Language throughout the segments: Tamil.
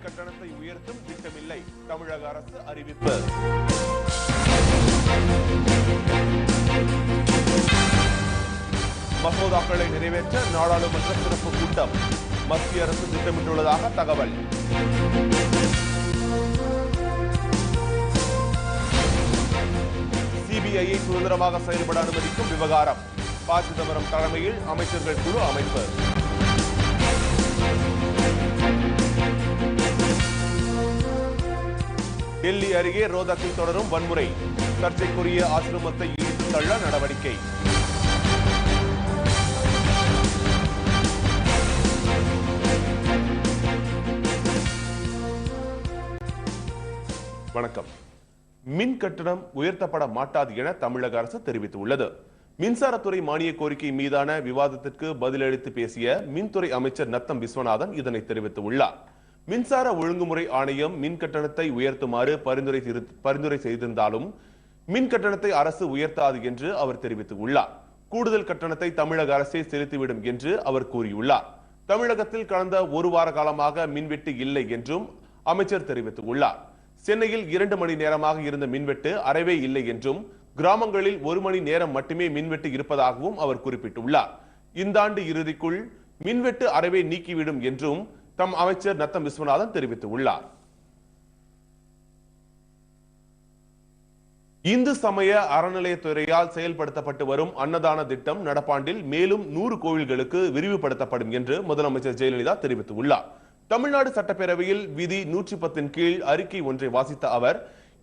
மின் கட்டணத்தை உயர்த்தும் திட்டமில்லை தமிழக அரசு அறிவிப்பு. மசோதாக்களை நிறைவேற்ற நாடாளுமன்ற சிறப்பு கூட்டம். மத்திய அரசு திட்டமிட்டுள்ளதாக தகவல். சிபிஐயை சுதந்திரமாக செயல்பட அனுமதிக்கும் விவகாரம். ப சிதம்பரம் தலைமையில் அமைச்சர்கள் குழு அமைப்பு. டெல்லி அருகே ரோதக்கில் தொடரும் வன்முறை. சர்ச்சைக்குரிய ஆசிரமத்தை இழுத்து தள்ள நடவடிக்கை. வணக்கம். மின் கட்டணம் உயர்த்தப்பட மாட்டாது என தமிழக அரசு தெரிவித்துள்ளது. மின்சாரத்துறை மானிய கோரிக்கை மீதான விவாதத்திற்கு பதிலளித்து பேசிய மின்துறை அமைச்சர் நத்தம் விஸ்வநாதன் இதனை தெரிவித்துள்ளார். மின்சார ஒழுங்குமுறை ஆணையம் மின் கட்டணத்தை உயர்த்துமாறு பரிந்துரை பரிந்துரை செய்திருந்தாலும் மின் கட்டணத்தை அரசு உயர்த்தாது என்று அவர் தெரிவித்துள்ளார். கூடுதல் கட்டணத்தை தமிழக அரசே செலுத்திவிடும் என்று அவர் கூறியுள்ளார். தமிழகத்தில் கடந்த ஒரு வார காலமாக மின்வெட்டு இல்லை என்றும் அமைச்சர் தெரிவித்துள்ளார். சென்னையில் இரண்டு மணி நேரமாக இருந்த மின்வெட்டு அறவே இல்லை என்றும் கிராமங்களில் ஒரு மணி நேரம் மட்டுமே மின்வெட்டு இருப்பதாகவும் அவர் குறிப்பிட்டுள்ளார். இந்த ஆண்டு இறுதிக்குள் மின்வெட்டு அறவே நீக்கிவிடும் என்றும் தம் அமைச்சர் நத்தம் விஸ்வநாதன் தெரிவித்துள்ளார். இந்து சமய அறநிலையத்துறையால் செயல்படுத்தப்பட்டு வரும் அன்னதான திட்டம் நடப்பாண்டில் மேலும் நூறு கோவில்களுக்கு விரிவுபடுத்தப்படும் என்று முதலமைச்சர் ஜெயலலிதா தெரிவித்துள்ளார். தமிழ்நாடு சட்டப்பேரவையில் விதி நூற்றி பத்தின் கீழ் அறிக்கை ஒன்றை வாசித்த அவர்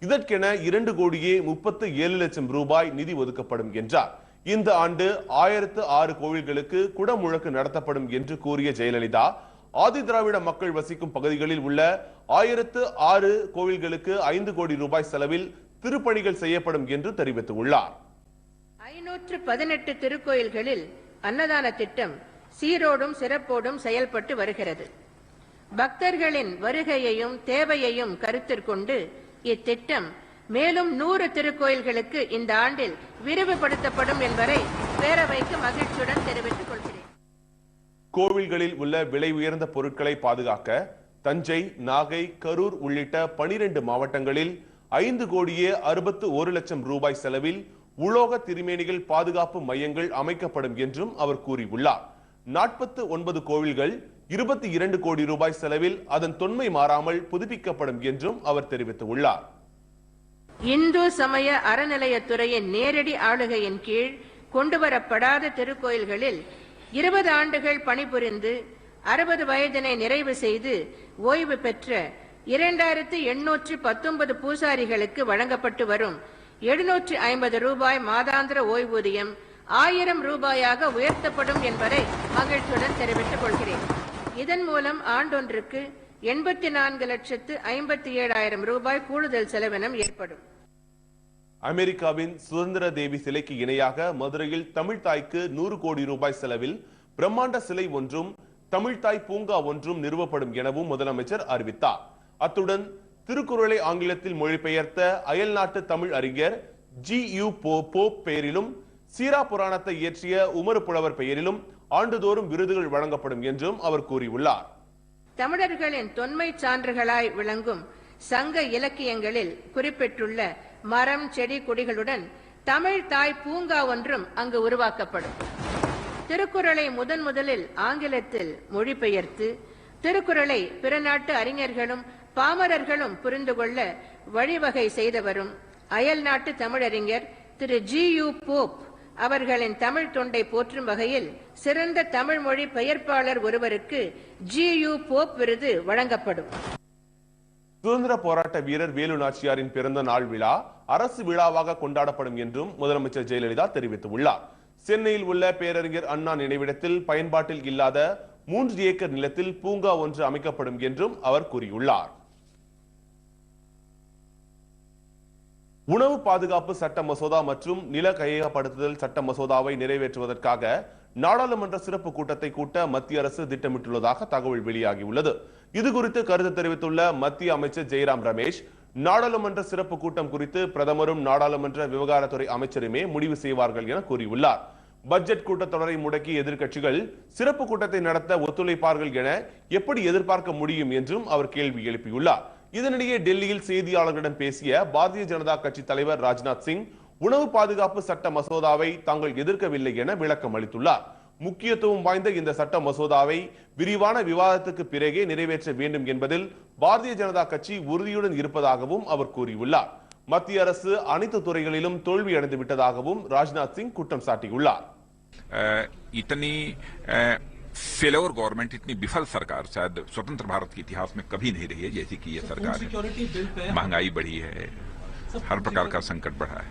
இதற்கென இரண்டு கோடியே முப்பத்து ஏழு லட்சம் ரூபாய் நிதி ஒதுக்கப்படும் என்றார். இந்த ஆண்டு ஆயிரத்து ஆறு கோவில்களுக்கு குடமுழக்கு நடத்தப்படும் என்று கூறிய ஜெயலலிதா ஆதி திராவிட மக்கள் வசிக்கும் பகுதிகளில் உள்ள ஆயிரத்து ஆறு கோவில்களுக்கு ஐந்து கோடி ரூபாய் செலவில் திருப்பணிகள் செய்யப்படும் என்று தெரிவித்துள்ளார். ஐநூற்று பதினெட்டு திருக்கோயில்களில் அன்னதான திட்டம் சீரோடும் சிறப்போடும் செயல்பட்டு வருகிறது. பக்தர்களின் வருகையையும் தேவையையும் கருத்திற்கொண்டு இத்திட்டம் மேலும் நூறு திருக்கோயில்களுக்கு இந்த ஆண்டில் விரிவுபடுத்தப்படும் என்பதை பேரவைக்கு மகிழ்ச்சியுடன் தெரிவித்துக் கோவில்களில் உள்ள விலை உயர்ந்த பொருட்களை பாதுகாக்க தஞ்சை நாகை கரூர் உள்ளிட்ட பனிரெண்டு மாவட்டங்களில் ஐந்து கோடியே அறுபத்து ஒரு லட்சம் ரூபாய் செலவில் உலோக திருமேனிகள் பாதுகாப்பு மையங்கள் அமைக்கப்படும் என்றும் அவர் கூறியுள்ளார். நாற்பத்து ஒன்பது கோவில்கள் இருபத்தி இரண்டு கோடி ரூபாய் செலவில் அதன் தொன்மை மாறாமல் புதுப்பிக்கப்படும் என்றும் அவர் தெரிவித்துள்ளார். இந்து சமய அறநிலையத்துறையின் நேரடி ஆளுகையின் கீழ் கொண்டுவரப்படாத திருக்கோயில்களில் இருபது ஆண்டுகள் பணிபுரிந்து அறுபது வயதினை நிறைவு செய்து ஓய்வு பெற்ற இரண்டாயிரத்து எண்ணூற்று பத்தொன்பது பூசாரிகளுக்கு வழங்கப்பட்டு வரும் எழுநூற்று ஐம்பது ரூபாய் மாதாந்திர ஓய்வூதியம் ஆயிரம் ரூபாயாக உயர்த்தப்படும் என்பதை மகிழ்ச்சியுடன் தெரிவித்துக் கொள்கிறேன். இதன் மூலம் ஆண்டொன்றுக்கு எண்பத்தி நான்கு லட்சத்து ஐம்பத்தி ஏழாயிரம் ரூபாய் கூடுதல் செலவினம் ஏற்படும். அமெரிக்காவின் சுதந்திர தேவி சிலைக்கு இணையாக மதுரையில் தமிழ்தாய்க்கு நூறு கோடி ரூபாய் செலவில் பிரம்மாண்ட சிலை ஒன்றும் தமிழ்தாய் பூங்கா ஒன்றும் நிறுவப்படும் எனவும் முதலமைச்சர் அறிவித்தார். அத்துடன் திருக்குறளை ஆங்கிலத்தில் மொழிபெயர்த்த அயல்நாட்டு தமிழ் அறிஞர் ஜி. யு. போ போப் பெயரிலும் சீரா புராணத்தை இயற்றிய உமர் புலவர் பெயரிலும் ஆண்டுதோறும் விருதுகள் வழங்கப்படும் என்றும் அவர் கூறியுள்ளார். தமிழர்களின் தொன்மை சான்றுகளாய் விளங்கும் சங்க இலக்கியங்களில் குறிப்பிட்டுள்ள மரம் செடி கொடிகளுடன் தமிழ் தாய் பூங்கா ஒன்றும் அங்கு உருவாக்கப்படும். திருக்குறளை முதன் முதலில் ஆங்கிலத்தில் மொழிபெயர்த்து திருக்குறளை பிற நாட்டு அறிஞர்களும் பாமரர்களும் புரிந்து கொள்ள வழிவகை செய்தவரும் அயல் நாட்டு தமிழறிஞர் திரு. ஜி. யு. போப் அவர்களின் தமிழ் தொண்டை போற்றும் வகையில் சிறந்த தமிழ் மொழி பெயர்ப்பாளர் ஒருவருக்கு ஜி. யு. போப் விருது வழங்கப்படும். சுதந்திர போராட்ட வீரர் வேலு நாச்சியாரின் பிறந்த நாள் விழா அரசு விழாவாக கொண்டாடப்படும் என்றும் முதலமைச்சர் ஜெயலலிதா தெரிவித்துள்ளார். சென்னையில் உள்ள பேரறிஞர் அண்ணா நினைவிடத்தில் பயன்பாட்டில் இல்லாத மூன்று ஏக்கர் நிலத்தில் பூங்கா ஒன்று அமைக்கப்படும் என்றும் அவர் கூறியுள்ளார். உணவு பாதுகாப்பு சட்ட மசோதா மற்றும் நில கையகப்படுத்துதல் சட்ட மசோதாவை நிறைவேற்றுவதற்காக நாடாளுமன்ற சிறப்பு கூட்டத்தை கூட்ட மத்திய அரசு திட்டமிட்டுள்ளதாக தகவல் வெளியாகியுள்ளது. இது குறித்து கருத்து தெரிவித்துள்ள மத்திய அமைச்சர் ஜெய்ராம் ரமேஷ் நாடாளுமன்ற சிறப்பு கூட்டம் குறித்து பிரதமரும் நாடாளுமன்ற விவகாரத்துறை அமைச்சருமே முடிவு செய்வார்கள் என கூறியுள்ளார். பட்ஜெட் கூட்டத்தொடரை முடக்கி எதிர்க்கட்சிகள் சிறப்பு கூட்டத்தை நடத்த ஒத்துழைப்பார்கள் என எப்படி எதிர்பார்க்க முடியும் என்றும் அவர் கேள்வி எழுப்பியுள்ளார். இதனிடையே டெல்லியில் செய்தியாளர்களிடம் பேசிய பாரதிய ஜனதா கட்சி தலைவர் ராஜ்நாத் சிங் உணவு பாதுகாப்பு சட்ட மசோதாவை தாங்கள் எதிர்க்கவில்லை என விளக்கம் அளித்துள்ளார். முக்கியத்துவம் வாய்ந்த இந்த சட்ட மசோதாவை விரிவான விவாதத்துக்கு பிறகே நிறைவேற்ற வேண்டும் என்பதில் பாரதிய ஜனதா கட்சி உறுதியுடன் இருப்பதாகவும் அவர் கூறியுள்ளார். மத்திய அரசு அனைத்து துறைகளிலும் தோல்வி அடைந்து விட்டதாகவும் ராஜ்நாத் சிங் குற்றம் சாட்டியுள்ளார். இத்தனி फेलोर गवर्नमेंट इतनी विफल सरकार शायद स्वतंत्र भारत के इतिहास में कभी नहीं रही है जैसी कि ये सरकार है सिक्योरिटी बिल पे महंगाई बढ़ी है हर प्रकार का संकट बढ़ा है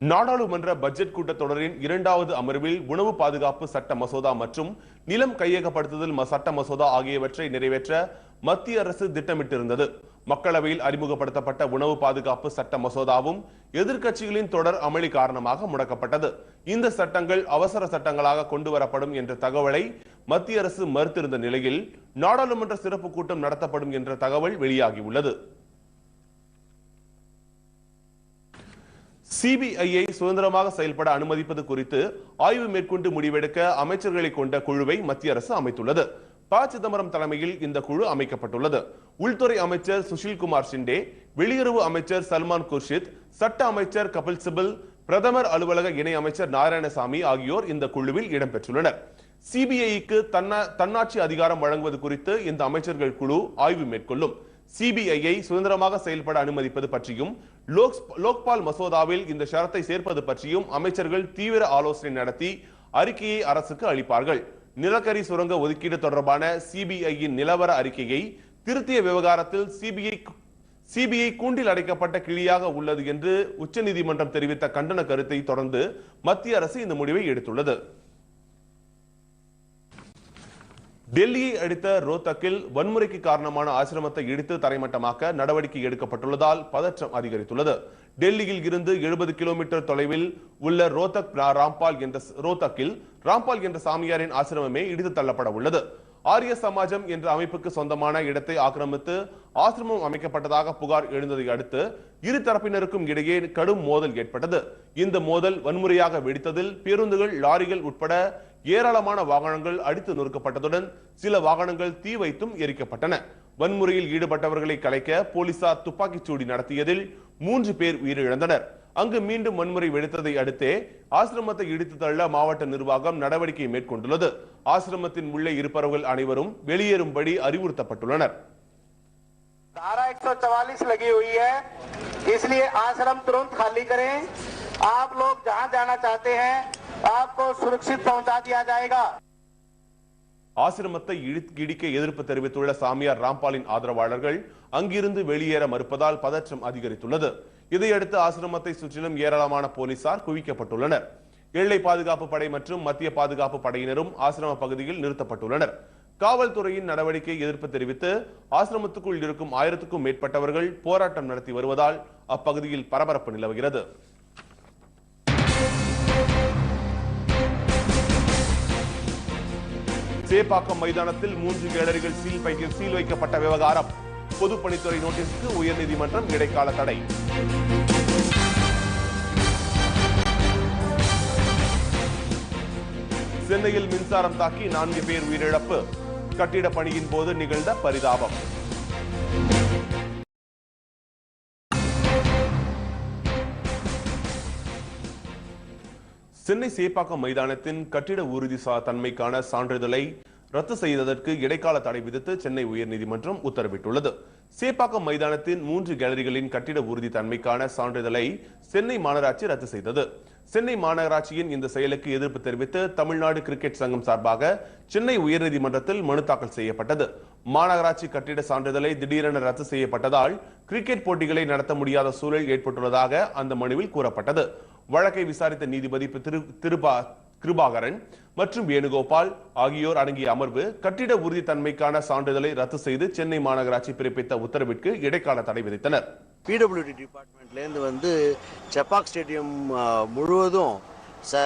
நாடாளுமன்ற பட்ஜெட் கூட்டத்தொடரின் இரண்டாவது அமர்வில் உணவு பாதுகாப்பு சட்ட மசோதா மற்றும் நிலம் கையகப்படுத்துதல் ம- சட்ட மசோதா ஆகியவற்றை நிறைவேற்ற மத்திய அரசு திட்டமிட்டிருந்தது. மக்களவையில் அறிமுகப்படுத்தப்பட்ட உணவு பாதுகாப்பு சட்ட மசோதாவும் எதிர்க்கட்சிகளின் தொடர் அமளி காரணமாக முடக்கப்பட்டது. இந்த சட்டங்கள் அவசர சட்டங்களாக கொண்டு வரப்படும் என்ற தகவலை மத்திய அரசு மறுத்திருந்த நிலையில் நாடாளுமன்ற சிறப்பு கூட்டம் நடத்தப்படும் என்ற தகவல் வெளியாகியுள்ளது. சிபிஐயை சுதந்திரமாக செயல்பட அனுமதிப்பது குறித்து ஆய்வு மேற்கொண்டு முடிவெடுக்க அமைச்சர்களை கொண்ட குழுவை மத்திய அரசு அமைத்துள்ளது. ப சிதம்பரம் தலைமையில் இந்த குழு அமைக்கப்பட்டுள்ளது. உள்துறை அமைச்சர் சுஷில் குமார் ஷிண்டே வெளியுறவு அமைச்சர் சல்மான் குர்ஷித் சட்ட அமைச்சர் கபில் சிபல் பிரதமர் அலுவலக இணை அமைச்சர் நாராயணசாமி ஆகியோர் இந்த குழுவில் இடம்பெற்றுள்ளனர். சிபிஐக்கு தன்னாட்சி அதிகாரம் வழங்குவது குறித்து இந்த அமைச்சர்கள் குழு ஆய்வு மேற்கொள்ளும். சிபிஐயை சுதந்திரமாக செயல்பட அனுமதிப்பது பற்றியும் லோக் லோக்பால் மசோதாவில் இந்த ஷரத்தை சேர்ப்பது பற்றியும் அமைச்சர்கள் தீவிர ஆலோசனை நடத்தி அறிக்கையை அரசுக்கு அளிப்பார்கள். நிலக்கரி சுரங்க ஒதுக்கீடு தொடர்பான சிபிஐயின் நிலவர அறிக்கையை திருத்திய விவகாரத்தில் சிபிஐ சிபிஐ கூண்டில் அடைக்கப்பட்ட கிளியாக உள்ளது என்று உச்சநீதிமன்றம் தெரிவித்த கண்டன கருத்தை தொடர்ந்து மத்திய அரசு இந்த முடிவை எடுத்துள்ளது. டெல்லியை அடித்த ரோத்தக்கில் வன்முறைக்கு காரணமான ஆசிரமத்தை இடித்து தரைமட்டமாக்க நடவடிக்கை எடுக்கப்பட்டுள்ளதால் பதற்றம் அதிகரித்துள்ளது. டெல்லியில் இருந்து எழுபது கிலோமீட்டர் தொலைவில் உள்ள ரோத்தக் ராம்பால் என்ற ரோத்தக்கில் ராம்பால் என்ற சாமியாரின் ஆசிரமமே இடித்து தள்ளப்பட உள்ளது. ஆரிய சமாஜம் என்ற அமைப்புக்கு சொந்தமான இடத்தை ஆக்கிரமித்து ஆசிரமம் அமைக்கப்பட்டதாக புகார் எழுந்ததை அடுத்து இரு தரப்பினருக்கும் இடையே கடும் மோதல் ஏற்பட்டது. இந்த மோதல் வன்முறையாக வெடித்ததில் பேருந்துகள் லாரிகள் உட்பட ஏராளமான வாகனங்கள் அடித்து நொறுக்கப்பட்டதுடன் சில வாகனங்கள் தீ வைத்தும் எரிக்கப்பட்டன வன்முறையில் ஈடுபட்டவர்களை கலைக்க போலீசார் துப்பாக்கிச் சூடி நடத்தியதில் மூன்று பேர் உயிரிழந்தனர் அங்கு மீண்டும் வன்முறை வெடித்ததை அடுத்தே ஆசிரமத்தை இடித்து தள்ள மாவட்ட நிர்வாகம் நடவடிக்கை மேற்கொண்டுள்ளது ஆசிரமத்தின் உள்ளே இருப்பவர்கள் அனைவரும் வெளியேறும்படி அறிவுறுத்தப்பட்டுள்ளனர் धारा 144 लगी हुई है इसलिए आश्रम तुरंत खाली करें आप लोग जहां जाना चाहते हैं आपको सुरक्षित पहुंचा दिया जाएगा ஆசிரமத்தை இழி- இடிக்க எதிர்ப்பு தெரிவித்துள்ள சாமியார் ராம்பாலின் ஆதரவாளர்கள் அங்கிருந்து வெளியேற மறுப்பதால் பதற்றம் அதிகரித்துள்ளது இதையடுத்து ஆசிரமத்தை சுற்றிலும் ஏராளமான போலீசார் குவிக்கப்பட்டுள்ளனர் எல்லை பாதுகாப்பு படை மற்றும் மத்திய பாதுகாப்பு படையினரும் ஆசிரம பகுதியில் நிறுத்தப்பட்டுள்ளனர் காவல்துறையின் நடவடிக்கை எதிர்ப்பு தெரிவித்து ஆசிரமத்துக்குள் இருக்கும் ஆயிரத்துக்கும் மேற்பட்டவர்கள் போராட்டம் நடத்தி வருவதால் அப்பகுதியில் பரபரப்பு நிலவுகிறது சேப்பாக்கம் மைதானத்தில் மூன்று கேலரிகள் சீல் வைக்க சீல் வைக்கப்பட்ட விவகாரம். பொதுப்பணித்துறை நோட்டீஸுக்கு உயர்நீதிமன்றம் இடைக்கால தடை. சென்னையில் மின்சாரம் தாக்கி நான்கு பேர் உயிரிழப்பு. கட்டிட பணியின் போது நிகழ்ந்த பரிதாபம். சென்னை சேப்பாக்கம் மைதானத்தின் கட்டிட உறுதி சா- தன்மைக்கான சான்றிதழை ரத்து செய்ததற்கு இடைக்கால தடை விதித்து சென்னை உயர்நீதிமன்றம் உத்தரவிட்டுள்ளது. சேப்பாக்கம் மைதானத்தின் மூன்று கேலரிகளின் கட்டிட உறுதி தன்மைக்கான சான்றிதழை சென்னை மாநகராட்சி ரத்து செய்தது. சென்னை மாநகராட்சியின் இந்த செயலுக்கு எதிர்ப்பு தெரிவித்து தமிழ்நாடு கிரிக்கெட் சங்கம் சார்பாக சென்னை உயர்நீதிமன்றத்தில் மனு தாக்கல் செய்யப்பட்டது. மாநகராட்சி கட்டிட சான்றிதழை திடீரென ரத்து செய்யப்பட்டதால் கிரிக்கெட் போட்டிகளை நடத்த முடியாத சூழல் ஏற்பட்டுள்ளதாக அந்த மனுவில் கூறப்பட்டது. வழக்கை விசாரித்த நீதிபதி திரு திருபா கிருபாகரன் மற்றும் வேணுகோபால் ஆகியோர் அடங்கிய அமர்வு கட்டிட உறுதித்தன்மைக்கான சான்றிதழை ரத்து செய்து சென்னை மாநகராட்சி பிறப்பித்த உத்தரவிற்கு இடைக்கால தடை விதித்தனர். பிடபிள்யூடி டிபார்ட்மெண்ட்லேருந்து வந்து செப்பாக் ஸ்டேடியம் முழுவதும் ச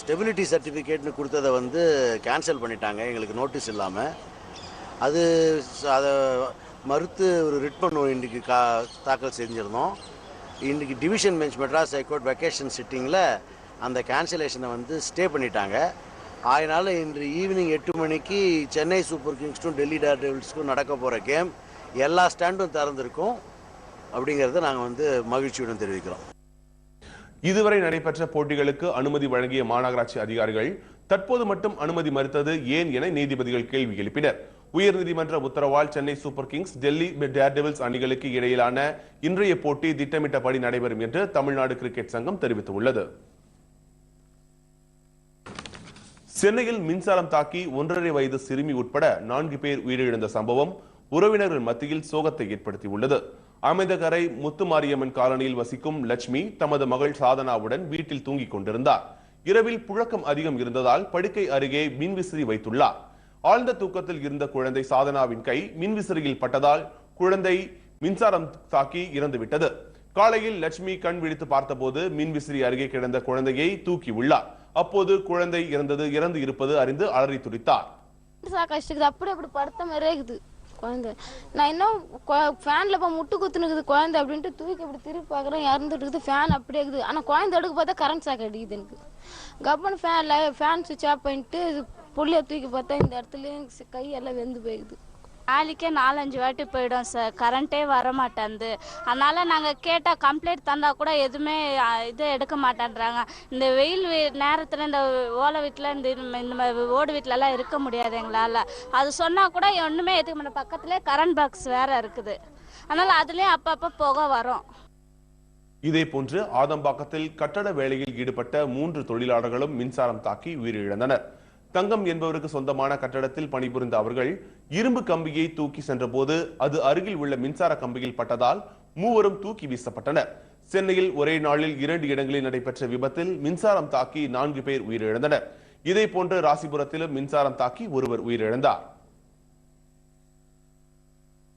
ஸ்டெபிலிட்டி சர்டிஃபிகேட்னு கொடுத்ததை வந்து கேன்சல் பண்ணிட்டாங்க. எங்களுக்கு நோட்டீஸ் இல்லாமல் அது அதை மறுத்து ஒரு ரிட் பண்ணுவோம் கா தாக்கல் செஞ்சுருந்தோம். இன்றைக்கி division bench Madras high court vacation சிட்டிங்கில் அந்த கேன்சலேஷனை வந்து ஸ்டே பண்ணிட்டாங்க. அதனால் இன்று ஈவினிங் எட்டு மணிக்கு சென்னை சூப்பர் கிங்ஸ்க்கும் டெல்லி டேர் டெவில்ஸ்க்கும் நடக்க போகிற கேம் எல்லா ஸ்டாண்டும் திறந்திருக்கும் அப்படிங்கிறத நாங்கள் வந்து மகிழ்ச்சியுடன் தெரிவிக்கிறோம். இதுவரை நடைபெற்ற போட்டிகளுக்கு அனுமதி வழங்கிய மாநகராட்சி அதிகாரிகள் தற்போது மட்டும் அனுமதி மறுத்தது ஏன் என நீதிபதிகள் கேள்வி எழுப்பினர். உயர்நீதிமன்ற உத்தரவால் Chennai super kings Delhi dare devils அணிகளுக்கு இடையிலான இன்றைய போட்டி திட்டமிட்டபடி நடைபெறும் என்று தமிழ்நாடு கிரிக்கெட் சங்கம் தெரிவித்துள்ளது. சென்னையில் மின்சாரம் தாக்கி ஒன்றரை வயது சிறுமி உட்பட நான்கு பேர் உயிரிழந்த சம்பவம் உறவினர்கள் மத்தியில் சோகத்தை ஏற்படுத்தியுள்ளது. அமைந்தகரை முத்துமாரியம்மன் காலனியில் வசிக்கும் லட்சுமி தமது மகள் சாதனாவுடன் வீட்டில் தூங்கிக் கொண்டிருந்தார். இரவில் புழக்கம் அதிகம் இருந்ததால் படுக்கை அருகே மின்விசிறி வைத்துள்ளார். ஆழ்ந்த தூக்கத்தில் இருந்த குழந்தை சாதனாவின் கை மின்விசிறியில் பட்டதால் குழந்தை மின்சாரம் தாக்கி இறந்துவிட்டது. காலையில் லட்சுமி கண் விழித்து பார்த்தபோது மின்விசிறி அருகே கிடந்த குழந்தையை தூக்கி உள்ளார். அப்போது குழந்தை இறந்தது இறந்து இருப்பது அறிந்து அலறி துடித்தார். சாக்காச்சிருக்குது அப்படி அப்படி படுத்த மாதிரியே இருக்குது குழந்தை. நான் இன்னும் ஃபேனில் போய் முட்டு குத்துனுக்குது குழந்தை அப்படின்ட்டு தூக்கி அப்படி திருப்பி பார்க்குறேன். இறந்துட்டு இருக்குது. ஃபேன் அப்படியே இருக்குது. ஆனால் குழந்தை எடுக்க பார்த்தா கரண்ட் சாக்கு அடிக்குது எனக்கு. கவர்மெண்ட் ஃபேன் ஃபேன் சுவிட்ச் ஆஃப் பண்ணிட்டு புள்ளைய தூக்கி பார்த்தா இந்த இடத்துலயும் கையெல்லாம் வெந்து போயிடுது. நாளைக்கே நாலஞ்சு வாட்டி போயிடும் சார். கரண்ட்டே வர மாட்டேங்குது அதனால நாங்கள் கேட்டால் கம்ப்ளைண்ட் தந்தா கூட எதுவுமே இது எடுக்க மாட்டேன்றாங்க. இந்த வெயில் நேரத்தில் இந்த ஓலை வீட்டில் இந்த இந்த மாதிரி ஓடு வீட்டிலலாம் இருக்க முடியாது எங்களால். அது சொன்னால் கூட ஒன்றுமே எடுக்க மாட்டோம் பக்கத்துலேயே கரண்ட் பாக்ஸ் வேற இருக்குது. அதனால் அதுலேயும் அப்பப்போ புகை வரும். இதே போன்று ஆதம்பாக்கத்தில் கட்டட வேலையில் ஈடுபட்ட மூன்று தொழிலாளர்களும் மின்சாரம் தாக்கி உயிரிழந்தனர். தங்கம் என்பவருக்கு சொந்தமான கட்டடத்தில் பணிபுரிந்த அவர்கள் இரும்பு கம்பியை தூக்கி சென்றபோது அது அருகில் உள்ள மின்சார கம்பியில் பட்டதால் மூவரும் தூக்கி வீசப்பட்டனர். சென்னையில் ஒரே நாளில் இரண்டு இடங்களில் நடைபெற்ற விபத்தில் மின்சாரம் தாக்கி நான்கு பேர் உயிரிழந்தனர். இதே போன்று ராசிபுரத்திலும் மின்சாரம் தாக்கி ஒருவர் உயிரிழந்தார்.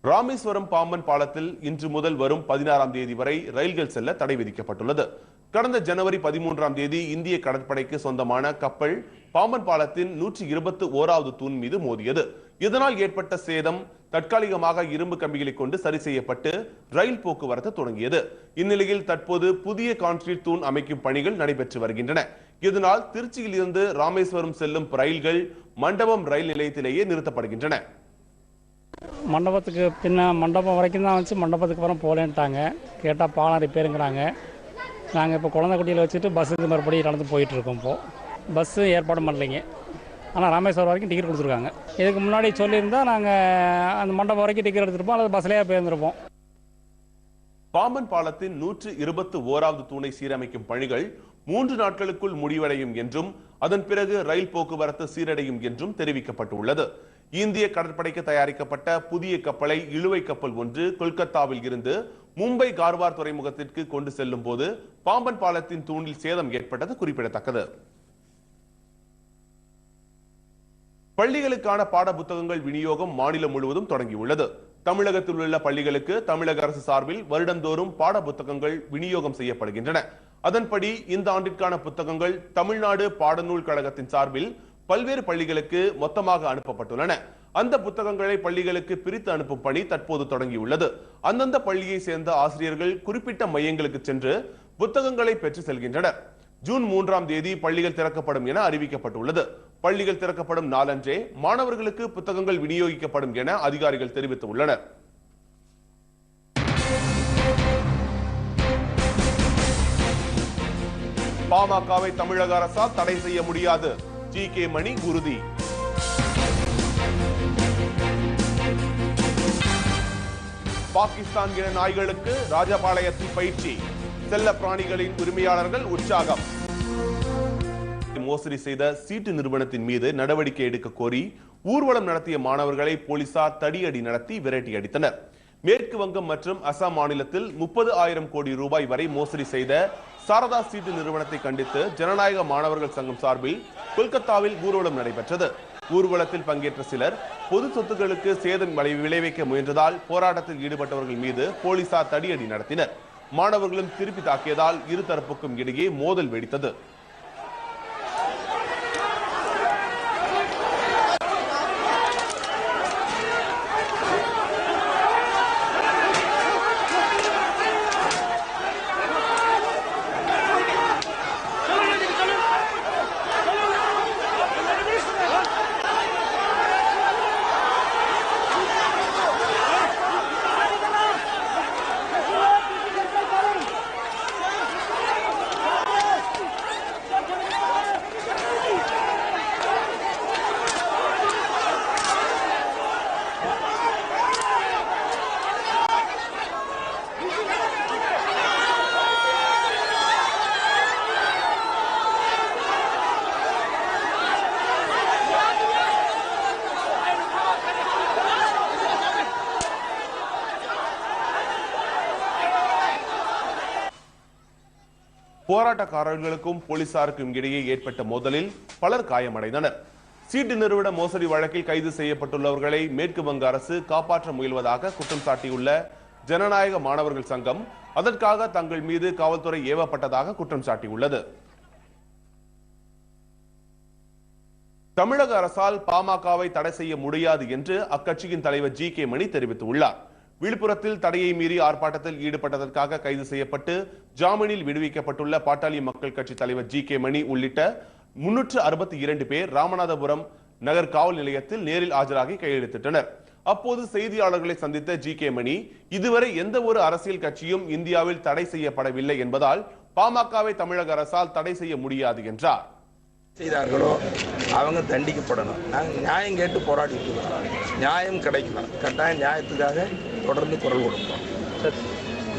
ராமேஸ்வரம் பாம்பன் பாலத்தில் இன்று முதல் வரும் பதினாறாம் தேதி வரை ரயில்கள் செல்ல தடை விதிக்கப்பட்டுள்ளது. கடந்த ஜனவரி பதிமூன்றாம் தேதி இந்திய கடற்படைக்கு சொந்தமான கப்பல் பாம்பன் பாலத்தின் நூற்றி இருபத்தி ஓராவது தூண் மீது மோதியது. இதனால் ஏற்பட்ட சேதம் தற்காலிகமாக இரும்பு கம்பிகளை கொண்டு சரி செய்யப்பட்டு ரயில் போக்குவரத்து தொடங்கியது. இந்நிலையில் தற்போது புதிய கான்கிரீட் தூண் அமைக்கும் பணிகள் நடைபெற்று வருகின்றன. இதனால் திருச்சியில் இருந்து ராமேஸ்வரம் செல்லும் ரயில்கள் மண்டபம் ரயில் நிலையத்திலேயே நிறுத்தப்படுகின்றன. மண்டபத்துக்கு பின்ன மண்டபம் வரைக்கும் தான் வச்சு மண்டபத்துக்கு அப்புறம் போகலேன்ட்டாங்க. கேட்டால் பாலம் ரிப்பேருங்கிறாங்க. நாங்கள் இப்போ குழந்தை குட்டியில் வச்சுட்டு பஸ்ஸுக்கு மறுபடியும் நடந்து போயிட்டு இருக்கோம் இப்போது பஸ்ஸு ஏற்பாடு பண்ணலைங்க. ஆனால் ராமேஸ்வரம் வரைக்கும் டிக்கெட் கொடுத்துருக்காங்க. இதுக்கு முன்னாடி சொல்லியிருந்தா நாங்கள் அந்த மண்டபம் வரைக்கும் டிக்கெட் எடுத்துருப்போம். அல்லது பஸ்லேயே போயிருந்திருப்போம். பாம்பன் பாலத்தின் நூற்று இருபத்து ஓராவது தூணை சீரமைக்கும் பணிகள் மூன்று நாட்களுக்குள் முடிவடையும் என்றும் அதன் பிறகு ரயில் போக்குவரத்து சீரடையும் என்றும் தெரிவிக்கப்பட்டுள்ளது. இந்திய கடற்படைக்கு தயாரிக்கப்பட்ட புதிய கப்பலை இழுவை கப்பல் ஒன்று கொல்கத்தாவில் இருந்து மும்பை கார்வார் துறைமுகத்திற்கு கொண்டு செல்லும் போது பாம்பன் பாலத்தின் தூணில் சேதம் ஏற்பட்டது குறிப்பிடத்தக்கது. பள்ளிகளுக்கான பாட புத்தகங்கள் விநியோகம் மாநிலம் முழுவதும் தொடங்கியுள்ளது. தமிழகத்தில் உள்ள பள்ளிகளுக்கு தமிழக அரசு சார்பில் வருடந்தோறும் பாட புத்தகங்கள் விநியோகம் செய்யப்படுகின்றன. அதன்படி இந்த ஆண்டிற்கான புத்தகங்கள் தமிழ்நாடு பாடநூல் கழகத்தின் சார்பில் பல்வேறு பள்ளிகளுக்கு மொத்தமாக அனுப்பப்பட்டுள்ளன. அந்த புத்தகங்களை பள்ளிகளுக்கு பிரித்து அனுப்பும் பணி தற்போது தொடங்கியுள்ளது. அந்தந்த பள்ளியை சேர்ந்த ஆசிரியர்கள் குறிப்பிட்ட மையங்களுக்கு சென்று புத்தகங்களை பெற்று செல்கின்றனர். ஜூன் மூன்றாம் தேதி பள்ளிகள் திறக்கப்படும் என அறிவிக்கப்பட்டுள்ளது. பள்ளிகள் திறக்கப்படும் நாளன்றே மாணவர்களுக்கு புத்தகங்கள் விநியோகிக்கப்படும் என அதிகாரிகள் தெரிவித்துள்ளனர். பாமகவை தமிழக அரசால் தடை செய்ய முடியாது. ஜி கே மணி குருதி. பாகிஸ்தான் இன நாய்களுக்கு ராஜபாளையத்தில் பயிற்சி. செல்ல பிராணிகளின் உரிமையாளர்கள் உற்சாகம். மோசடி செய்த சீட்டு நிறுவனத்தின் மீது நடவடிக்கை எடுக்க கோரி ஊர்வலம் நடத்திய மாணவர்களை போலீசார் தடியடி நடத்தி விரட்டி அடித்தனர். மேற்கு வங்கம் மற்றும் அசாம் மாநிலத்தில் முப்பது ஆயிரம் கோடி ரூபாய் வரை மோசடி செய்த சாரதா சீட்டு நிறுவனத்தை கண்டித்து ஜனநாயக மாணவர்கள் சங்கம் சார்பில் கொல்கத்தாவில் ஊர்வலம் நடைபெற்றது. ஊர்வலத்தில் பங்கேற்ற சிலர் பொது சொத்துக்களுக்கு சேதம் விளைவிக்க முயன்றதால் போராட்டத்தில் ஈடுபட்டவர்கள் மீது போலீசார் தடியடி நடத்தினர். மாணவர்களும் திருப்பி தாக்கியதால் இரு தரப்புக்கும் இடையே மோதல் வெடித்தது. போராட்டக்காரர்களுக்கும் போலீசாருக்கும் இடையே ஏற்பட்ட மோதலில் பலர் காயமடைந்தனர். சீட்டு நிறுவன மோசடி வழக்கில் கைது செய்யப்பட்டுள்ளவர்களை மேற்கு வங்க அரசு காப்பாற்ற முயல்வதாக குற்றம் சாட்டியுள்ள ஜனநாயக மாணவர்கள் சங்கம் அதற்காக தங்கள் மீது காவல்துறை ஏவப்பட்டதாக குற்றம் சாட்டியுள்ளது. தமிழக அரசால் பாமகவை தடை செய்ய முடியாது என்று அக்கட்சியின் தலைவர் ஜி கே மணி தெரிவித்துள்ளார். விழுப்புரத்தில் தடையை மீறி ஆர்ப்பாட்டத்தில் ஈடுபட்டதற்காக கைது செய்யப்பட்டு ஜாமீனில் விடுவிக்கப்பட்டுள்ள பாட்டாளி மக்கள் கட்சி தலைவர் ஜி கே மணி உள்ளிட்ட முன்னூற்று அறுபத்தி இரண்டு பேர் ராமநாதபுரம் நகர் காவல் நிலையத்தில் நேரில் ஆஜராகி கையெழுத்திட்டனர். அப்போது செய்தியாளர்களை சந்தித்த ஜி கே மணி இதுவரை எந்த ஒரு அரசியல் கட்சியும் இந்தியாவில் தடை செய்யப்படவில்லை என்பதால் பாமகவை தமிழக அரசால் தடை செய்ய முடியாது என்றார். செய்தார்களோ அவங்க தண்டிக்கப்படணும். நாங்கள் நியாயம் கேட்டு போராடிட்டு நியாயம் கிடைக்கணும். கட்டாயம் நியாயத்துக்காக தொடர்ந்து குரல் கொடுப்போம்.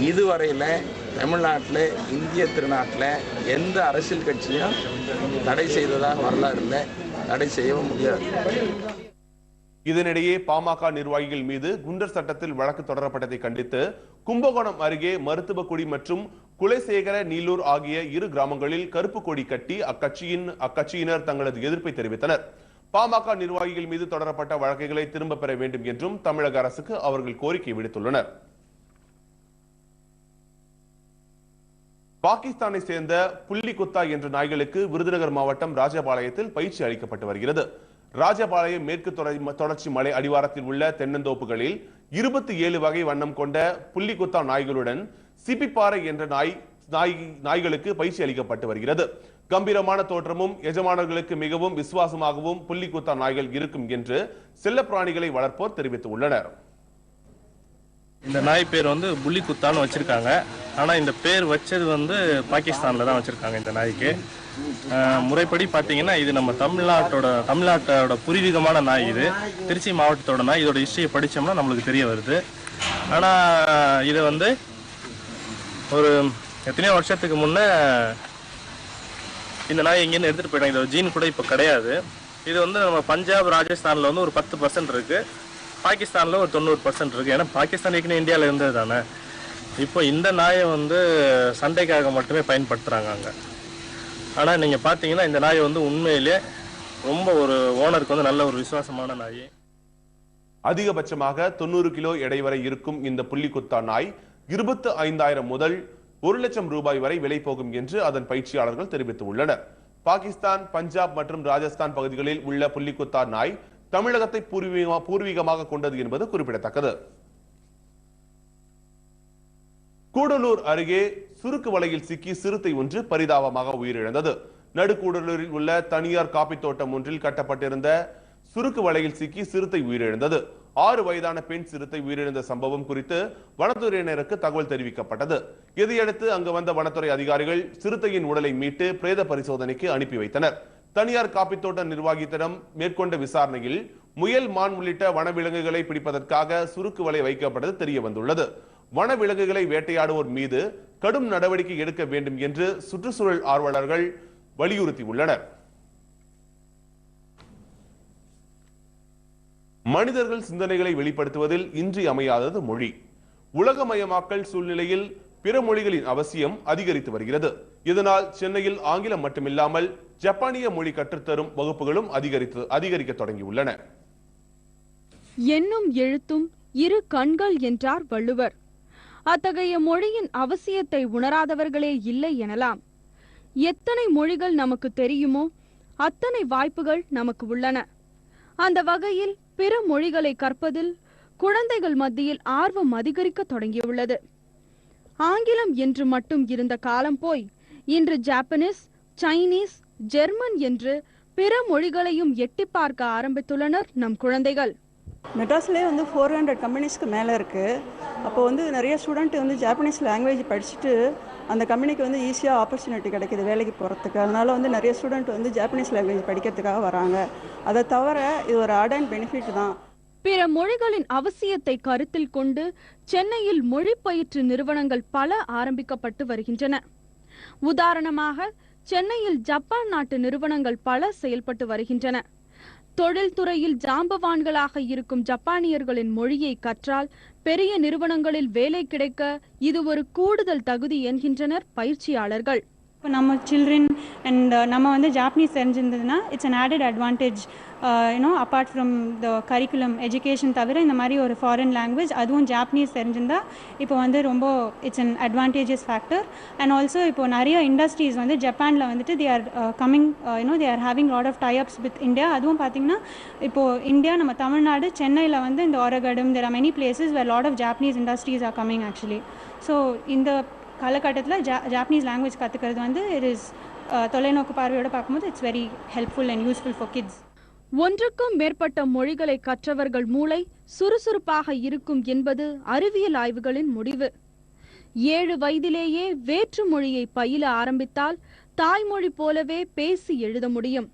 இதுவரையில் தமிழ்நாட்டில் இந்திய திருநாட்டில் எந்த அரசியல் கட்சியும் தடை செய்ததாக வரலாறு இல்லை தடை செய்யவும் முடியாது. இதனிடையே பாமக நிர்வாகிகள் மீது குண்டர் சட்டத்தில் வழக்கு தொடரப்பட்டதை கண்டித்து கும்பகோணம் அருகே மருத்துவக்குடி மற்றும் குலசேகர நீலூர் ஆகிய இரு கிராமங்களில் கருப்பு கொடி கட்டி அக்கட்சியின் அக்கட்சியினர் தங்களது எதிர்ப்பை தெரிவித்தனர். பாமக நிர்வாகிகள் மீது தொடரப்பட்ட வழக்குகளை திரும்ப பெற வேண்டும் என்றும் தமிழக அரசுக்கு அவர்கள் கோரிக்கை விடுத்துள்ளனர். பாகிஸ்தானை சேர்ந்த புள்ளி குத்தா என்ற நாய்களுக்கு விருதுநகர் மாவட்டம் ராஜபாளையத்தில் பயிற்சி அளிக்கப்பட்டு வருகிறது. ராஜபாளையம் மேற்கு தொடர்ச்சி மலை அடிவாரத்தில் உள்ள தென்னந்தோப்புகளில் இருபத்தி ஏழு வகை வண்ணம் கொண்ட புள்ளி குத்தா நாய்களுடன் சிப்பிப்பாறை என்ற நாய் நாய் நாய்களுக்கு பயிற்சி அளிக்கப்பட்டு வருகிறது. கம்பீரமான தோற்றமும் எஜமானர்களுக்கு மிகவும் விசுவாசமாகவும் புள்ளிக்குத்தா நாய்கள் இருக்கும் என்று செல்லப்பிராணிகளை வளர்ப்போர் தெரிவித்துள்ளனர். இந்த நாய் பேர் வந்து புள்ளி குத்தான்னு வச்சிருக்காங்க. ஆனால் இந்த பேர் வச்சது வந்து பாகிஸ்தானில் தான் வச்சிருக்காங்க இந்த நாய்க்கு. முறைப்படி பார்த்தீங்கன்னா இது நம்ம தமிழ்நாட்டோட தமிழ்நாட்டோட பூர்வீகமான நாய் இது. திருச்சி மாவட்டத்தோட நாய். இதோட ஹிஸ்டரியை படித்தோம்னா நம்மளுக்கு தெரிய வருது. ஆனால் இதை வந்து ஒரு எத்தனையோ வருஷத்துக்கு முன்னே இந்த நாய் எங்கேருந்து எடுத்துகிட்டு போயிட்டாங்க. இதோட ஜீன் கூட இப்போ கிடையாது. இது வந்து நம்ம பஞ்சாப் ராஜஸ்தானில் வந்து ஒரு பத்து பர்சன்ட் இருக்குது பாகிஸ்தானில் ஒரு தொண்ணூறு பர்சன்ட் இருக்குது ஏன்னா பாகிஸ்தான் ஏற்கனவே இந்தியாவில் இருந்தது தானே. இப்போ இந்த நாயை வந்து சண்டைக்காக மட்டுமே பயன்படுத்துகிறாங்க அங்கே. ஆனால் நீங்கள் பார்த்தீங்கன்னா இந்த நாய் வந்து உண்மையிலே ரொம்ப ஒரு ஓனருக்கு வந்து நல்ல ஒரு விசுவாசமான நாய். அதிகபட்சமாக தொண்ணூறு கிலோ எடை வரை இருக்கும் இந்த புள்ளிக்குத்தா நாய் இருபத்து ஐந்தாயிரம் முதல் ஒரு லட்சம் ரூபாய் வரை விலை போகும் என்று அதன் பயிற்சியாளர்கள் தெரிவித்துள்ளனர். பாகிஸ்தான் பஞ்சாப் மற்றும் ராஜஸ்தான் பகுதிகளில் உள்ள புள்ளிக்குத்தா நாய் தமிழகத்தை பூர்வீகமாக கொண்டது என்பது குறிப்பிடத்தக்கது. கூடலூர் அருகே சுருக்கு வலையில் சிக்கி சிறுத்தை ஒன்று பரிதாபமாக உயிரிழந்தது. நடுக்கூடலூரில் உள்ள தனியார் காப்பி தோட்டம் ஒன்றில் கட்டப்பட்டிருந்த சுருக்கு வலையில் சிக்கி சிறுத்தை உயிரிழந்தது. ஆறு வயதான பெண் சிறுத்தை உயிரிழந்த சம்பவம் குறித்து வனத்துறையினருக்கு தகவல் தெரிவிக்கப்பட்டது. இதையடுத்து அங்கு வந்த வனத்துறை அதிகாரிகள் சிறுத்தையின் உடலை மீட்டு பிரேத பரிசோதனைக்கு அனுப்பி வைத்தனர். தனியார் காப்பித்தோட்ட நிர்வாகித்திடம் மேற்கொண்ட விசாரணையில் முயல் மான் உள்ளிட்ட வனவிலங்குகளை பிடிப்பதற்காக சுருக்கு வலை வைக்கப்பட்டது தெரிய வந்துள்ளது வனவிலங்குகளை வேட்டையாடுவோர் மீது கடும் நடவடிக்கை எடுக்க வேண்டும் என்று சுற்றுச்சூழல் ஆர்வலர்கள் வலியுறுத்தியுள்ளனர். மனிதர்கள் சிந்தனைகளை வெளிப்படுத்துவதில் இன்றியமையாதது மொழி. உலகமயமாக்கல் சூழ்நிலையில் பிற மொழிகளின் அவசியம் அதிகரித்து வருகிறது. இதனால் சென்னையில் ஆங்கிலம் மட்டுமில்லாமல் ஜப்பானிய மொழி கற்றுத்தரும் வகுப்புகளும் அதிகரித்து அதிகரிக்க தொடங்கியுள்ளன. எண்ணும் எழுத்தும் இரு கண்கள் என்றார் வள்ளுவர். அத்தகைய மொழியின் அவசியத்தை உணராதவர்களே இல்லை எனலாம். எத்தனை மொழிகள் நமக்கு தெரியுமோ அத்தனை வாய்ப்புகள் நமக்கு உள்ளன. அந்த வகையில் பிற மொழிகளை கற்பதில் குழந்தைகள் மத்தியில் ஆர்வம் அதிகரிக்க தொடங்கியுள்ளது. ஆங்கிலம் என்று மட்டும் இருந்த காலம் போய் இன்று ஜாப்பனீஸ் சைனீஸ் ஜெர்மன் என்று பிற மொழிகளையும் எட்டி பார்க்க ஆரம்பித்துள்ளனர் நம் குழந்தைகள். மெட்ராஸ்லேயே வந்து ஃபோர் ஹண்ட்ரட் கம்பெனிஸ்க்கு மேலே இருக்குது அப்போ வந்து நிறைய ஸ்டூடெண்ட் வந்து ஜாப்பனீஸ் லாங்குவேஜ் படிச்சுட்டு அந்த கம்பெனிக்கு வந்து ஈஸியாக ஆப்பர்ச்சுனிட்டி கிடைக்குது வேலைக்கு போகிறதுக்கு அதனால வந்து நிறைய ஸ்டூடெண்ட் வந்து ஜாப்பனீஸ் லாங்குவேஜ் படிக்கிறதுக்காக வராங்க. அதை தவிர இது ஒரு ஆட் அண்ட் பெனிஃபிட் தான். பிற மொழிகளின் அவசியத்தை கருத்தில் கொண்டு சென்னையில் மொழி பயிற்று நிறுவனங்கள் பல ஆரம்பிக்கப்பட்டு வருகின்றன. உதாரணமாக சென்னையில் ஜப்பான் நாட்டு நிறுவனங்கள் பல செயல்பட்டு வருகின்றன. தொழில்துறையில் ஜாம்பவான்களாக இருக்கும் ஜப்பானியர்களின் மொழியை கற்றால் பெரிய நிறுவனங்களில் வேலை கிடைக்க இது ஒரு கூடுதல் தகுதி என்கின்றனர் பயிற்சியாளர்கள். இப்போ நம்ம சில்ட்ரன் அண்ட் நம்ம வந்து Japanese தெரிஞ்சிருந்ததுன்னா it's an added advantage you know apart from the curriculum education தவிர இந்த மாதிரி ஒரு ஃபாரின் லாங்குவேஜ் அதுவும் ஜாப்பனீஸ் தெரிஞ்சிருந்தா இப்போ வந்து ரொம்ப it's an advantages factor and also இப்போ நிறைய இண்டஸ்ட்ரீஸ் வந்து ஜப்பானில் வந்துட்டு they are coming you know they are having lot of tie ups with India அதுவும் பார்த்தீங்கன்னா இப்போது இந்தியா நம்ம தமிழ்நாடு சென்னையில் வந்து இந்த ஒரகடும் there are many places where lot of Japanese industries are coming actually so இந்த காலகட்டத்தில் ஜா ஜாப்பனீஸ் லாங்குவேஜ் கற்றுக்கிறது வந்து இட் இஸ் uh, தொலைநோக்கு பார்வையோடு பார்க்கும்போது it's very helpful and useful for kids ஒன்றுக்கும் மேற்பட்ட மொழிகளை கற்றவர்கள் மூளை சுறுசுறுப்பாக இருக்கும் என்பது அறிவியல் ஆய்வுகளின் முடிவு. ஏழு வயதிலேயே வேற்று மொழியை பயில ஆரம்பித்தால் தாய்மொழி போலவே பேசி எழுத முடியும்.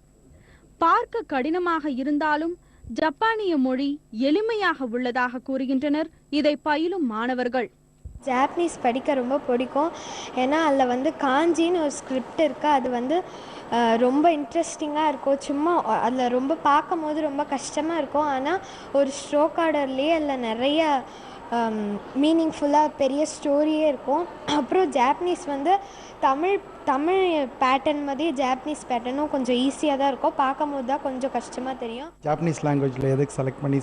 பார்க்க கடினமாக இருந்தாலும் ஜப்பானிய மொழி எளிமையாக உள்ளதாக கூறுகின்றனர் இதை பயிலும் மாணவர்கள். ஜாப்பனீஸ் படிக்க ரொம்ப பிடிக்கும். ஏன்னா அதில் வந்து காஞ்சின்னு ஒரு ஸ்கிரிப்ட் இருக்குது அது வந்து ரொம்ப இன்ட்ரெஸ்டிங்காக இருக்கும். சும்மா அதில் ரொம்ப பார்க்கும் போது ரொம்ப கஷ்டமாக இருக்கும். ஆனால் ஒரு ஸ்ட்ரோக் ஆர்டர்லேயே அதில் நிறைய மீனிங்ஃபுல்லாக பெரிய ஸ்டோரியே இருக்கும். அப்புறம் ஜாப்பனீஸ் வந்து தமிழ் தமிழ் பேட்டர்ன் மாதிரி ஜாப்பனீஸ் பேட்டர்னும் கொஞ்சம் ஈஸியாக தான் இருக்கும். பார்க்கும் போது தான் கொஞ்சம் கஷ்டமாக தெரியும். ஜாப்பனீஸ் லாங்குவேஜில் எதுக்கு செலக்ட் பண்ணி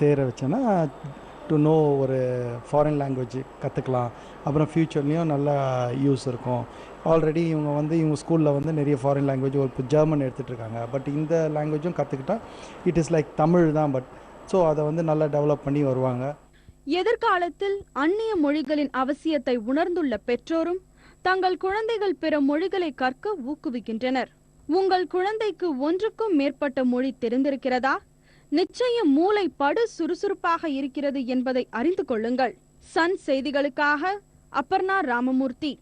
சேர வச்சேன்னா டு நோ ஒரு ஃபாரின் லாங்குவேஜ் கற்றுக்கலாம் அப்புறம் ஃப்யூச்சர்லேயும் நல்லா யூஸ் இருக்கும். ஆல்ரெடி இவங்க வந்து இவங்க ஸ்கூலில் வந்து நிறைய ஃபாரின் லாங்குவேஜ் ஒரு இப்போ ஜெர்மன் எடுத்துகிட்ருக்காங்க பட் இந்த லாங்குவேஜும் கற்றுக்கிட்டா இட் இஸ் லைக் தமிழ் தான். பட் ஸோ அதை வந்து நல்லா டெவலப் பண்ணி வருவாங்க. எதிர்காலத்தில் அந்நிய மொழிகளின் அவசியத்தை உணர்ந்துள்ள பெற்றோரும் தங்கள் குழந்தைகள் பிற மொழிகளை கற்க ஊக்குவிக்கின்றனர். உங்கள் குழந்தைக்கு ஒன்றுக்கும் மேற்பட்ட மொழி தெரிந்திருக்கிறதா? நிச்சயம் மூளை படு சுறுசுறுப்பாக இருக்கிறது என்பதை அறிந்து கொள்ளுங்கள். சன் செய்திகளுக்காக அப்பர்ணா ராமமூர்த்தி.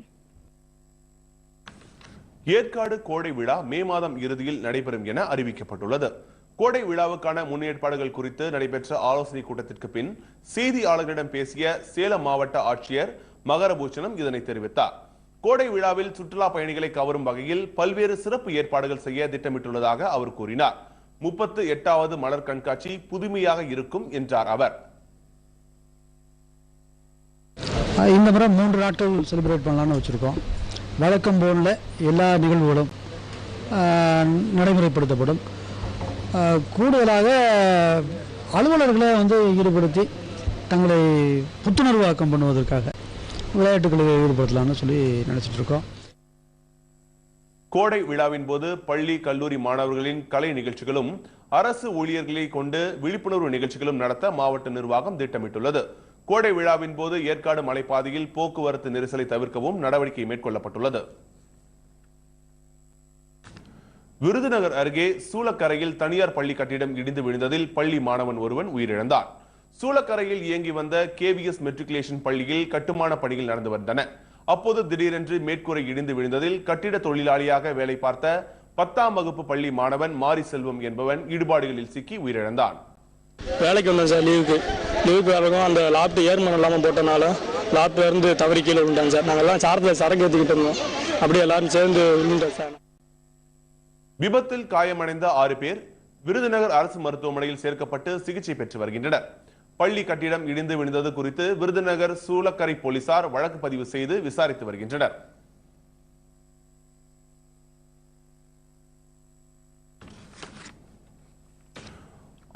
ஏற்காடு கோடை விழா மே மாதம் இறுதியில் நடைபெறும் என அறிவிக்கப்பட்டுள்ளது. கோடை விழாவுக்கான முன்னேற்பாடுகள் குறித்து நடைபெற்ற ஆலோசனை கூட்டத்திற்கு பின் செய்தியாளர்களிடம் பேசிய சேலம் மாவட்ட ஆட்சியர் மகரபூஷணம் இதனை தெரிவித்தார். கோடை விழாவில் சுற்றுலா பயணிகளை கவரும் வகையில் பல்வேறு சிறப்பு ஏற்பாடுகள் செய்ய திட்டமிட்டுள்ளதாக அவர் கூறினார். முப்பத்து எட்டாவது மலர் கண்காட்சி புதுமையாக இருக்கும் என்றார் அவர். இந்த முறை மூன்று நாட்கள் செலிப்ரேட் பண்ணலாம்னு வச்சுருக்கோம். வழக்கம் போல எல்லா நிகழ்வுகளும் நடைமுறைப்படுத்தப்படும். கூடுதலாக அலுவலர்களை வந்து ஈடுபடுத்தி தங்களை புத்துணர்வாக்கம் பண்ணுவதற்காக விளையாட்டுகளை ஈடுபடுத்தலாம்னு சொல்லி நினைச்சிட்டு இருக்கோம். கோடை விழாவின் போது பள்ளி கல்லூரி மாணவர்களின் கலை நிகழ்ச்சிகளும் அரசு ஊழியர்களை கொண்டு விழிப்புணர்வு நிகழ்ச்சிகளும் நடத்த மாவட்ட நிர்வாகம் திட்டமிட்டுள்ளது. கோடை விழாவின் போது ஏற்காடு மலைப்பாதையில் போக்குவரத்து நெரிசலை தவிர்க்கவும் நடவடிக்கை மேற்கொள்ளப்பட்டுள்ளது. விருதுநகர் அருகே சூளக்கரையில் தனியார் பள்ளி கட்டிடம் இடிந்து விழுந்ததில் பள்ளி மாணவன் ஒருவன் உயிரிழந்தான் சூளக்கரையில் இயங்கி வந்த கேவிஎஸ் மெட்ரிகுலேஷன் பள்ளியில் கட்டுமான பணிகள் நடந்து வந்தன. அப்போது திடீரென்று மேற்கூரை இடிந்து விழுந்ததில் கட்டிட தொழிலாளியாக வேலை பார்த்த பத்தாம் வகுப்பு பள்ளி மாணவன் மாரி செல்வம் என்பவன் ஈடுபாடுகளில் சிக்கி உயிரிழந்தான். வேலைக்கு வந்தேன் சார் லீவுக்கு லீவுக்கு வரக்கும் அந்த லாப்ட் ஏர்மன் இல்லாமல் போட்டனால லாப்ட்ல இருந்து தவறி கீழே விழுந்தாங்க சார். நாங்கள் எல்லாம் சாரத்தில் சரக்கு ஏற்றிக்கிட்டு இருந்தோம். அப்படியே எல்லாரும் சேர்ந்து விழுந்தோம் சார். விபத்தில் காயமடைந்த ஆறு பேர் விருதுநகர் அரசு மருத்துவமனையில் சேர்க்கப்பட்டு சிகிச்சை பெற்று வருகின்றனர். பள்ளி கட்டிடம் இடிந்து விழுந்தது குறித்து விருதுநகர் சூளக்கரை போலீசார் வழக்கு பதிவு செய்து விசாரித்து வருகின்றனர்.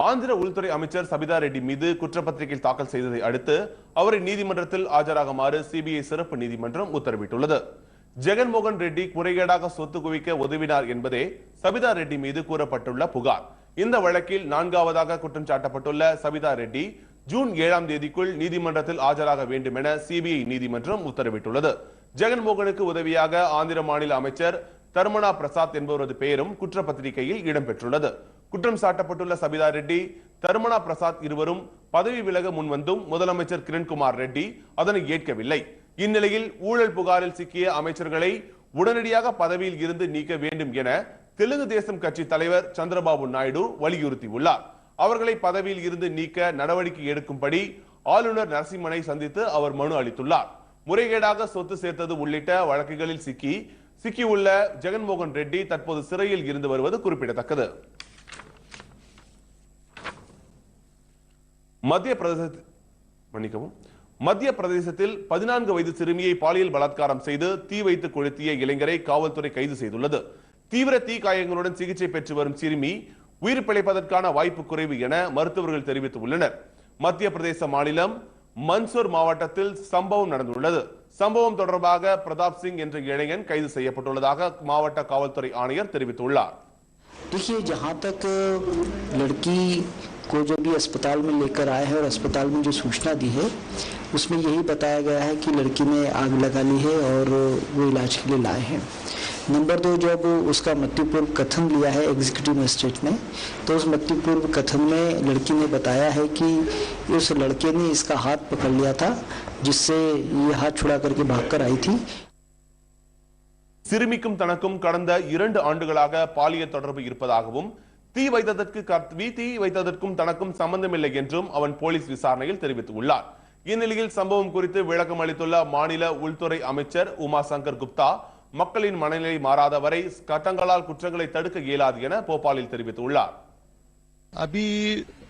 ஆந்திர உள்துறை அமைச்சர் சபிதா ரெட்டி மீது குற்றப்பத்திரிகையில் தாக்கல் செய்ததை அடுத்து அவரை நீதிமன்றத்தில் ஆஜராகுமாறு சிபிஐ சிறப்பு நீதிமன்றம் உத்தரவிட்டுள்ளது. ஜெகன்மோகன் ரெட்டி முறைகேடாக சொத்து குவிக்க உதவினார் என்பதே சபிதா ரெட்டி மீது கூறப்பட்டுள்ள புகார். இந்த வழக்கில் நான்காவதாக குற்றம் சாட்டப்பட்டுள்ள சபிதா ரெட்டி ஜூன் ஏழாம் தேதிக்குள் நீதிமன்றத்தில் ஆஜராக வேண்டும் என சிபிஐ நீதிமன்றம் உத்தரவிட்டுள்ளது. ஜெகன்மோகனுக்கு உதவியாக ஆந்திர மாநில அமைச்சர் தர்மனா பிரசாத் என்பவரது பெயரும் குற்றப்பத்திரிகையில் இடம்பெற்றுள்ளது. குற்றம் சாட்டப்பட்டுள்ள சபிதா ரெட்டி தர்மனா பிரசாத் இருவரும் பதவி விலக முன்வந்தும் முதலமைச்சர் கிரண்குமார் ரெட்டி அதனை ஏற்கவில்லை. இந்நிலையில் ஊழல் புகாரில் சிக்கிய அமைச்சர்களை உடனடியாக பதவியில் இருந்து நீக்க வேண்டும் என தெலுங்கு தேசம் கட்சி தலைவர் சந்திரபாபு நாயுடு வலியுறுத்தியுள்ளார். அவர்களை பதவியில் இருந்து நீக்க நடவடிக்கை எடுக்கும்படி ஆளுநர் நரசிம்மனை சந்தித்து அவர் மனு அளித்துள்ளார். முறைகேடாக சொத்து சேர்த்தது உள்ளிட்ட வழக்குகளில் சிக்கி சிக்கியுள்ள ஜெகன்மோகன் ரெட்டி தற்போது சிறையில் இருந்து வருவது குறிப்பிடத்தக்கது. மத்திய பிரதேச மன்னிக்கவும் மத்திய பிரதேசத்தில் பதினான்கு வயது சிறுமியை பாலியல் பலாத்காரம் செய்து தீ வைத்து கொளுத்திய இளைஞரை காவல்துறை கைது செய்துள்ளது தீவிர தீ காயங்களுடன் சிகிச்சை பெற்று வரும் சிறுமி உயிர் பிழைப்பதற்கான வாய்ப்பு குறைவு என மருத்துவர்கள் தெரிவித்துள்ளனர் மத்திய பிரதேச மாநிலம் மன்சூர் மாவட்டத்தில் சம்பவம் நடந்துள்ளது சம்பவம் தொடர்பாக பிரதாப் சிங் என்ற இளைஞன் கைது செய்யப்பட்டுள்ளதாக மாவட்ட காவல்துறை ஆணையர் தெரிவித்துள்ளார் देखिए जहाँ तक लड़की को जब ये अस्पताल में लेकर आए हैं और अस्पताल में जो सूचना दी है उसमें यही बताया गया है कि लड़की ने आग लगा ली है और वो इलाज के लिए लाए हैं नंबर दो जब उसका मृत्यु पूर्व कथन लिया है एग्जीक्यूटिव मजिस्ट्रेट ने तो उस मृत्यु पूर्व कथन में लड़की ने बताया है कि उस लड़के ने इसका हाथ पकड़ लिया था जिससे ये हाथ छुड़ा करके भागकर आई थी சிறுமிக்கும் தனக்கும் கடந்த இரண்டு ஆண்டுகளாக பாலியல் தொடர்பு இருப்பதாகவும் தீ வைத்ததற்கு கர்த்தவி தீ வைத்ததற்கும் தனக்கும் சம்பந்தமில்லை என்றும் அவன் போலீஸ் விசாரணையில் தெரிவித்துள்ளார் இந்நிலையில் சம்பவம் குறித்து விளக்கம் அளித்துள்ள மாநில உள்துறை அமைச்சர் உமா சங்கர் குப்தா மக்களின் மனநிலை மாறாத வரை சட்டங்களால் குற்றங்களை தடுக்க இயலாது என போபாலில் தெரிவித்துள்ளார் अभी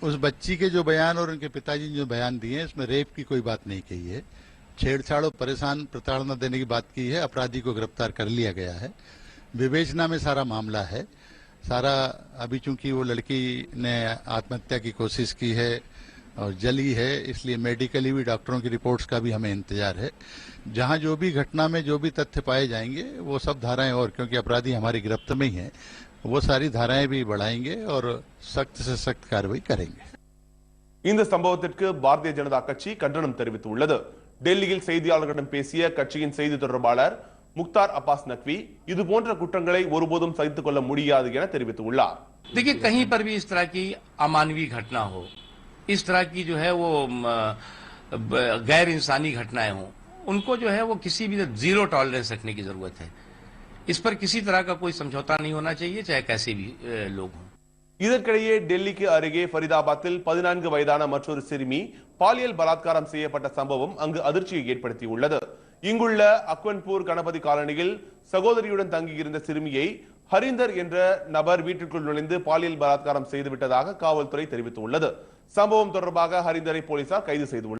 उस बच्ची के जो बयान और उनके पिताजी ने जो बयान दिए हैं इसमें रेप की कोई बात नहीं कही है छेड़छाड़ और परेशान प्रताड़ना देने की बात की है अपराधी को गिरफ्तार कर लिया गया है विवेचना में सारा मामला है सारा अभी चूंकि वो लड़की ने आत्महत्या की कोशिश की है और जली है इसलिए मेडिकली भी डॉक्टरों की रिपोर्ट्स का भी हमें इंतजार है जहां जो भी घटना में जो भी तथ्य पाए जाएंगे वो सब धाराएं और क्योंकि अपराधी हमारी गिरफ्त में ही है वो सारी धाराएं भी बढ़ाएंगे और सख्त से सख्त कार्रवाई करेंगे இந்த சம்பவத்திற்கு பாரதிய ஜனதா கட்சி கண்டனம் தெரிவித்துள்ளது டெல்லியில் செய்தியாளர்களிடம் பேசிய கட்சியின் செய்தி தொடர்பாளர் முக்தார் அப்பாஸ் நக்வி இது போன்ற குற்றங்களை ஒருபோதும் சகித்துக் கொள்ள முடியாது என தெரிவித்துள்ளார் देखिए कहीं पर भी इस तरह की अमानवीय घटना हो इस तरह की जो है वो म, ब- गैर इंसानी घटनाएं हों उनको जो है वो किसी भी जीरो टॉलरेंस रखने की जरूरत है इस पर किसी तरह का कोई समझौता नहीं होना चाहिए चाहे कैसे भी अ, लोग हों இதற்கிடையே டெல்லிக்கு அருகே ஃபரிதாபாத்தில் பதினான்கு வயதான மற்றொரு சிறுமி பாலியல் பலாத்காரம் செய்யப்பட்ட சம்பவம் அங்கு அதிர்ச்சியை ஏற்படுத்தியுள்ளது இங்குள்ள அக்வன்பூர் கணபதி காலனியில் சகோதரியுடன் தங்கியிருந்த சிறுமியை ஹரிந்தர் என்ற நபர் வீட்டிற்குள் நுழைந்து பாலியல் பலாத்காரம் செய்துவிட்டதாக காவல்துறை தெரிவித்துள்ளது. சம்பவம் தொடர்பாக ஹரிந்தரை போலீசார் கைது செய்துள்ளனர்.